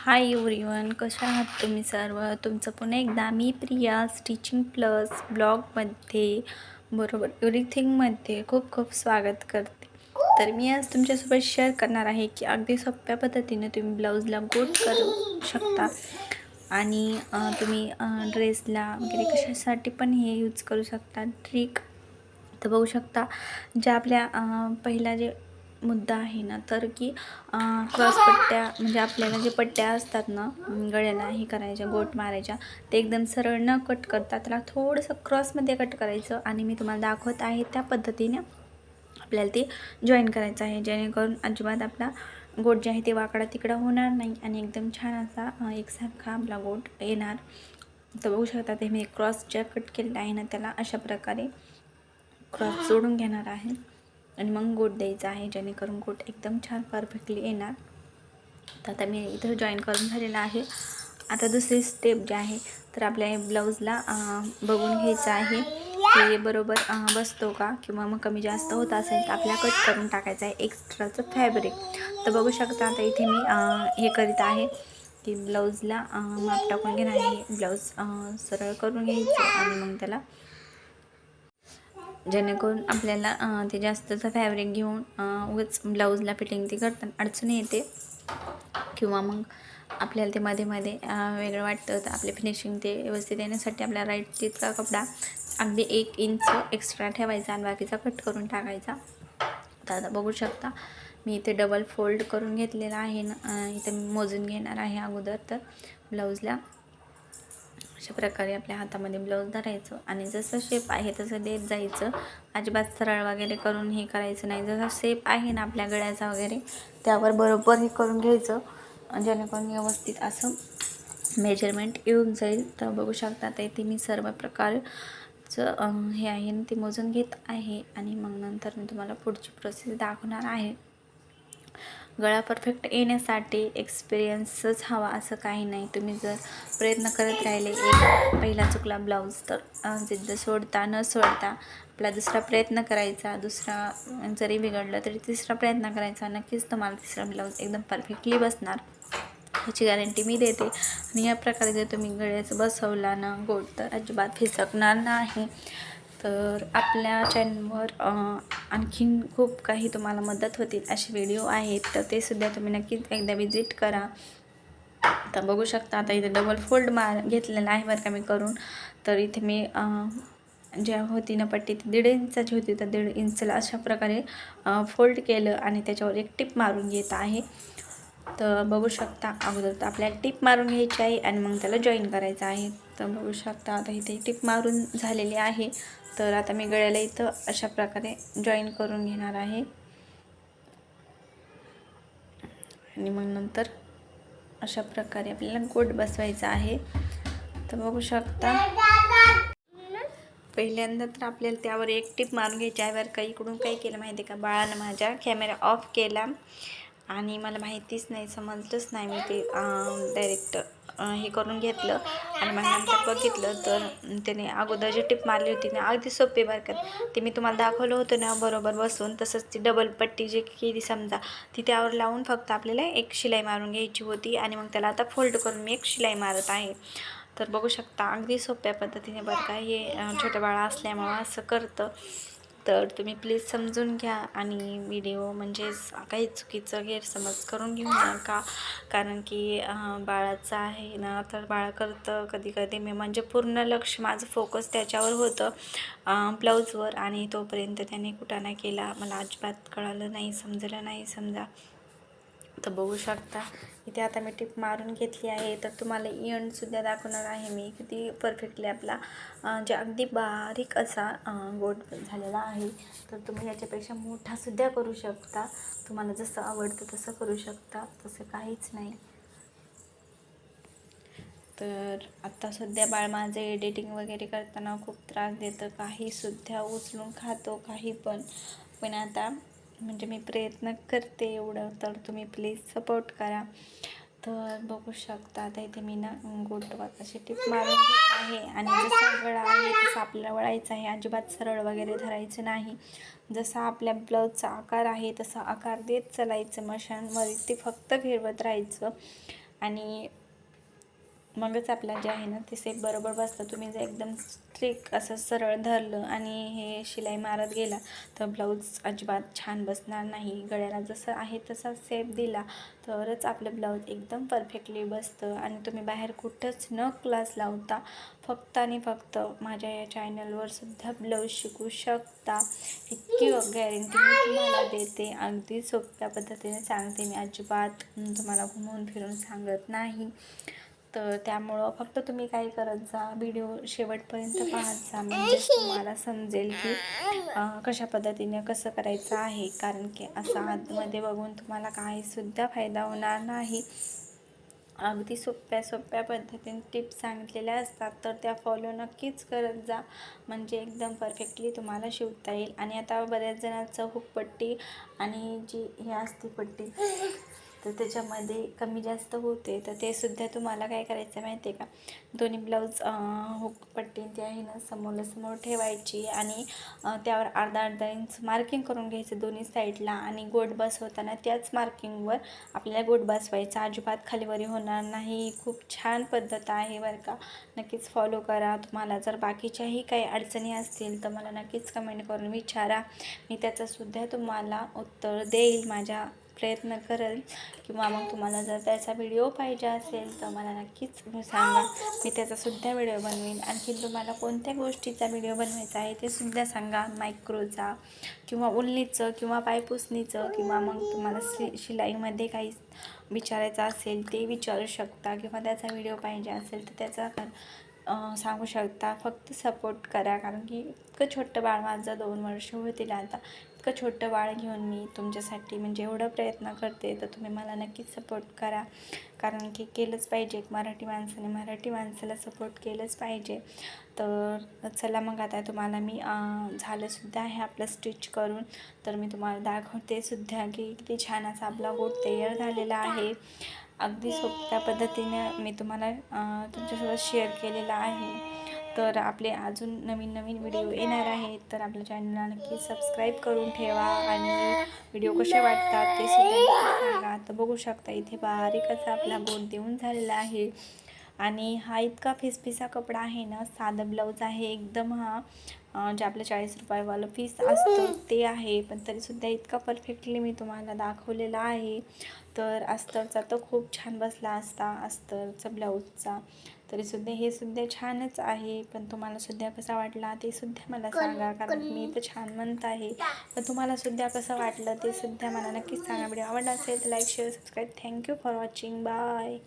Hi everyone कशा आहात तुम्ही सर्व? तुमचं पुन्हा एकदा मी प्रिया स्टिचिंग प्लस ब्लॉगमध्ये बरोबर एव्हरीथिंगमध्ये खूप खूप स्वागत करते. तर मी आज तुमच्यासोबत शेअर करणार आहे की अगदी सोप्या पद्धतीने तुम्ही ब्लाऊजला गोट करू शकता. आणि तुम्ही ड्रेसला वगैरे कशासाठी पण हे यूज करू शकता. ट्रिक तर बघू शकता. ज्या आपल्या पहिला जे मुद्दा आहे ना तर की क्रॉसपट्ट्या क्रॉस पट्ट्या म्हणजे आपल्याला जे पट्ट्या असतात ना गळ्याला हे करायच्या गोट मारायच्या ते एकदम सरळ न कट करता त्याला थोडंसं क्रॉसमध्ये कट करायचं आणि मी तुम्हाला दाखवत आहे त्या पद्धतीने आपल्याला ते जॉईन करायचं आहे. जेणेकरून अजिबात आपला गोट जे आहे ते वाकडा तिकडा होणार नाही आणि एकदम छान असा एकसारखा आपला गोट येणार. तर बघू शकता ते मी क्रॉस ज्या कट केलेला आहे ना त्याला अशा प्रकारे क्रॉस जोडून घेणार आहे. आणि मग गोट द्यायचा आहे जेणेकरून गोट एकदम छान परफेक्टली येणार. तर आता मी इथं जॉईन करून झालेलं आहे. आता दुसरी स्टेप जी आहे तर आपल्या ब्लाऊजला बघून घ्यायचं आहे की बरोबर बसतो का? किंवा मग कमी जास्त होत असेल तर आपल्या कट करून टाकायचं आहे एक्स्ट्राचं फॅब्रिक तर बघू शकता आता इथे मी हे करीत आहे की ब्लाऊजला माप टाकून घेणार आहे. ब्लाऊज सरळ करून घ्यायचं आणि मग त्याला जेणेकरून आपल्याला ते जास्तचं फॅब्रिक घेऊन उगच ब्लाऊजला फिटिंग ती करताना अडचण येते. किंवा मग आपल्याला ते मध्ये मध्ये वेगळं वाटतं तर आपले फिनिशिंग ते व्यवस्थित येण्यासाठी आपल्याला राईट तितका कपडा अगदी एक इंच एक्स्ट्रा ठेवायचा आणि बाकीचा कट करून टाकायचा. तर आता बघू शकता मी इथे डबल फोल्ड करून घेतलेला आहे ना इथे मोजून घेणार आहे अगोदर. तर ब्लाऊजला अशा प्रकारे आपल्या हातामध्ये ब्लाऊज धरायचं. आणि जसं शेप आहे तसं देत जायचं. अजिबात सरळ वगैरे करून हे करायचं नाही. जसा शेप आहे ना आपल्या गळ्याचा वगैरे त्यावर बरोबर हे करून घ्यायचं. जेणेकरून व्यवस्थित असं मेजरमेंट येऊन जाईल. तर बघू शकता आता इथे मी सर्व प्रकारचं हे आहे ते मोजून घेत आहे. आणि मग नंतर मी तुम्हाला पुढची प्रोसेस दाखवणार आहे. गळा परफेक्ट येण्यासाठी एक्सपिरियन्सच हवा असं काही नाही. तुम्ही जर प्रयत्न करत राहिले एक पहिला चुकला ब्लाऊज तर जिद्द सोडता न सोडता आपला दुसरा प्रयत्न करायचा दुसरा जरी बिघडलं तरी तिसरा प्रयत्न करायचा नक्कीच तुम्हाला तिसरा ब्लाऊज एकदम परफेक्टली बसणार. ह्याची गॅरंटी मी देते. आणि या प्रकारे जर तुम्ही गळ्याचं बसवला ना गोड तर अजिबात फिसकणार नाही. तर आपल्या चॅनलवर आणखीन खूप काही तुम्हाला मदत होतील असे व्हिडिओ आहेत. तर ते सुद्धा तुम्ही नक्कीच एकदा विजिट करा. तर बघू शकता आता इथे डबल फोल्ड मार घेतलेला आहे बरं का मी करून. तर इथे मी ज्या होती ना पट्टी ती दीड इंचाची होती. तर दीड इंचला अशा प्रकारे फोल्ड केलं आणि त्याच्यावर एक टिप मारून घेत आहे. तर बघू शकता अगोदर तर आपल्याला टिप मारून घ्यायची आहे आणि मग त्याला जॉईन करायचं आहे. तर बघू शकता आता इथे टिप मारून झालेली आहे. तर आता मी गळ्याला इथं अशा प्रकारे जॉईन करून घेणार आहे. आणि मग नंतर अशा प्रकारे आपल्याला गोट बसवायचा आहे. तर बघू शकता. पहिल्यांदा तर आपल्याला त्यावर एक टिप मारून घ्यायची आहे. बरं का इकडून काय केलं माहिती आहे का? बाळानं माझ्या कॅमेरा ऑफ केला. आणि मला माहितीच नाही समजलंच नाही मी ते डायरेक्ट हे करून घेतलं. आणि मग नंतर बघितलं तर त्याने अगोदर जी टिप मारली होती ना अगदी सोपी बरं ते मी तुम्हाला दाखवलं होतं ना बरोबर बसून. तसंच ती डबल पट्टी जी केली समजा ती त्यावर लावून फक्त आपल्याला एक शिलाई मारून घ्यायची होती. आणि मग त्याला आता फोल्ड करून मी एक शिलाई मारत आहे. तर बघू शकता अगदी सोप्या पद्धतीने बरं का हे छोटं बाळा असल्यामुळं असं करतं. तर तुम्ही प्लीज समजून घ्या आणि व्हिडिओ म्हणजेच काही चुकीचं गैरसमज करून घेऊ नका. कारण की बाळाचं आहे ना तर बाळ करतं कधी कधी मी म्हणजे पूर्ण लक्ष माझं फोकस त्याच्यावर होतं ब्लाऊजवर आणि तोपर्यंत त्याने कुटाणा केला मला अजिबात कळालं नाही समजलं नाही समजा. तर बघू शकता. इथे आता मी टिप मारून घेतली आहे. तर तुम्हाला इयंडसुद्धा दाखवणार आहे मी. किती परफेक्टली आपला जे अगदी बारीक असा अं, गोट झालेला आहे. तर तुम्ही याच्यापेक्षा मोठासुद्धा करू शकता. तुम्हाला जसं आवडतं तसं करू शकता. तसं काहीच नाही. तर आत्ता सध्या बाळ माझं एडिटिंग वगैरे करताना खूप त्रास देतं. काहीसुद्धा उचलून खातो काही पण. पण आता म्हणजे मी प्रयत्न करते एवढं. तर तुम्ही प्लीज सपोर्ट करा. तर बघू शकता आता इथे मी ना गोटवत अशी टिप मारून घेत आहे. आणि जसा गळा आहे तसं आपल्याला वळायचं आहे. अजिबात सरळ वगैरे धरायचं नाही. जसा आपल्या ब्लाऊजचा आकार आहे तसा आकार देत चालायचं मशांवरती फक्त फिरवत राहायचं. आणि मगच आपला जे आहे ना ते सेप बरोबर बसतं. तुम्ही जर एकदम स्ट्रिक असं सरळ धरलं आणि हे शिलाई मारत गेला तर ब्लाऊज अजिबात छान बसणार नाही. गळ्याला जसं आहे तसा सेप दिला तरच आपलं ब्लाऊज एकदम परफेक्टली बसतं. आणि तुम्ही बाहेर कुठंच न क्लास लावता फक्त आणि फक्त माझ्या या चॅनलवर सुद्धा ब्लाऊज शिकू शकता. इतकी गॅरंटी मी तुम्हाला देते. अगदी सोप्या पद्धतीने सांगते मी. अजिबात तुम्हाला घुमवून फिरून सांगत नाही. तर त्यामुळं फक्त तुम्ही काय करत जा व्हिडिओ शेवटपर्यंत पाहत जा म्हणजे तुम्हाला समजेल की कशा पद्धतीने कसं करायचं आहे. कारण की असं आतमध्ये बघून तुम्हाला काहीसुद्धा फायदा होणार नाही. अगदी सोप्या सोप्या पद्धतीने टिप्स सांगितलेल्या असतात. तर त्या फॉलो नक्कीच करत जा. म्हणजे एकदम परफेक्टली तुम्हाला शिवता येईल. आणि आता बऱ्याच जणांचं हुकपट्टी आणि जी ही असते पट्टी तर त्याच्यामध्ये कमी जास्त होते. तर ते सुद्धा तुम्हाला काय करायचं माहिती आहे का? दोन्ही ब्लाऊज हुक पट्टी ती आहे ना समोर समोर ठेवायची आणि त्यावर अर्धा अर्धा इंच मार्किंग करून घ्यायचं दोन्ही साईडला आणि गोट बसवताना त्याच मार्किंगवर आपल्याला गोट बसवायचा. अजिबात खालीवरी होणार नाही. खूप छान पद्धत आहे बरं का. नक्कीच फॉलो करा. तुम्हाला जर बाकीच्याही काही अडचणी असतील तर मला नक्कीच कमेंट करून विचारा. मी त्याचंसुद्धा तुम्हाला उत्तर देईल माझ्या प्रयत्न करेल किंवा मग तुम्हाला जर त्याचा व्हिडिओ पाहिजे असेल तर मला नक्कीच सांगा. मी त्याचासुद्धा व्हिडिओ बनवेन. आणखी तुम्हाला कोणत्या गोष्टीचा व्हिडिओ बनवायचा आहे ते सुद्धा सांगा. मायक्रोचा किंवा उल्लीचं किंवा पायपुसणीचं किंवा मग तुम्हाला शि शिलाईमध्ये काही विचारायचं असेल ते विचारू शकता किंवा त्याचा व्हिडिओ पाहिजे असेल तर त्याचा पण सांगू शकता. फक्त सपोर्ट करा. कारण की इतकं छोटं बाळ माझं दोन वर्ष होतील आता. इतकं छोटं बाळ घेऊन मी तुमच्यासाठी म्हणजे एवढं प्रयत्न करते तर तुम्ही मला नक्कीच सपोर्ट करा. कारण की केलंच पाहिजे. एक मराठी माणसाने मराठी माणसाला सपोर्ट केलंच पाहिजे. तर चला मग आता तुम्हाला मी झालंसुद्धा आहे आपलं स्टिच करून. तर मी तुम्हाला दाखवते सुद्धा की किती छान असा आपला गोट तयार झालेला आहे. अगदी सोप्या पद्धतीने मी तुम्हाला तुमच्यासोबत शेअर केलेला आहे. तर आपले अजून नवीन नवीन व्हिडिओ येणार आहेत तर आपल्या चॅनलला नक्की सबस्क्राईब करून ठेवा आणि व्हिडिओ कसे वाटतात ते सुद्धा सांगा तर बघू शकता इथे बारीक असा आपला बोट देऊन झालेला आहे. आणि हा इतका फिसफिसा कपडा आहे ना साधं ब्लाऊज आहे एकदम हा जे आपलं चाळीस रुपयावालं पीस असतं ते आहे. पण तरीसुद्धा इतका परफेक्टली मी तुम्हाला दाखवलेला आहे. तर अस्तरचा तर खूप छान बसला असता अस्तरचा ब्लाऊजचा तरीसुद्धा हे सुद्धा छानच आहे. पण तुम्हाला सुद्धा कसा वाटला ते सुद्धा मला सांगा कारण मी तर छान म्हणत आहे. पण तुम्हाला सुद्धा कसं वाटलं ते सुद्धा मला नक्कीच सांगा. व्हिडिओ आवडला असेल तर like share subscribe thank you for watching bye